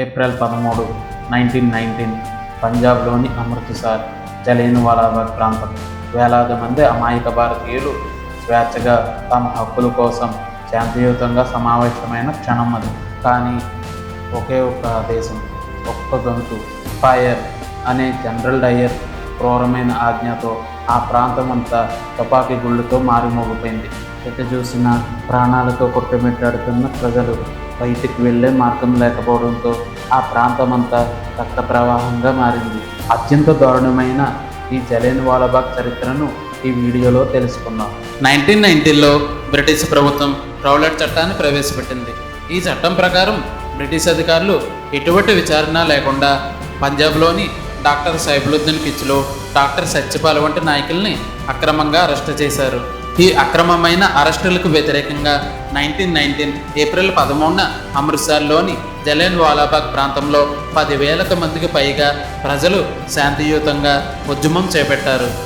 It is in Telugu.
ఏప్రిల్ పదమూడు నైన్టీన్ నైన్టీన్ పంజాబ్లోని అమృత్సర్ జలియన్వాలాబాగ్ ప్రాంతం. వేలాది మంది అమాయక భారతీయులు స్వేచ్ఛగా తమ హక్కుల కోసం శాంతియుతంగా సమావేశమైన క్షణం అది. కానీ ఒకే ఒక్క దేశం ఒక్క గొంతు ఫైర్ అనే జనరల్ డయర్ క్రూరమైన ఆజ్ఞతో ఆ ప్రాంతం అంతా తుపాకీ గుళ్ళతో మారుమోగిపోయింది. ఎటు చూసిన ప్రాణాలతో కొట్టుమిట్టాడుతున్న ప్రజలు బయటికి వెళ్ళే మార్గం లేకపోవడంతో ఆ ప్రాంతమంతా రక్త ప్రవాహంగా మారింది. అత్యంత దారుణమైన ఈ జలేన్ వాలాబాగ్ చరిత్రను ఈ వీడియోలో తెలుసుకుందాం. నైన్టీన్ నైన్టీన్లో బ్రిటిష్ ప్రభుత్వం రౌలెట్ చట్టాన్ని ప్రవేశపెట్టింది. ఈ చట్టం ప్రకారం బ్రిటిష్ అధికారులు ఎటువంటి విచారణ లేకుండా పంజాబ్లోని డాక్టర్ సైబులుద్దీన్ కిచ్లో డాక్టర్ సత్యపాల్ వంటి నాయకుల్ని అక్రమంగా అరెస్టు చేశారు. ఈ అక్రమమైన అరెస్టులకు వ్యతిరేకంగా నైన్టీన్ నైన్టీన్ ఏప్రిల్ పదమూడున అమృత్సర్లోని జలేన్ వాలాబాగ్ ప్రాంతంలో పదివేలకు మందికి పైగా ప్రజలు శాంతియుతంగా ఉద్యమం చేపట్టారు.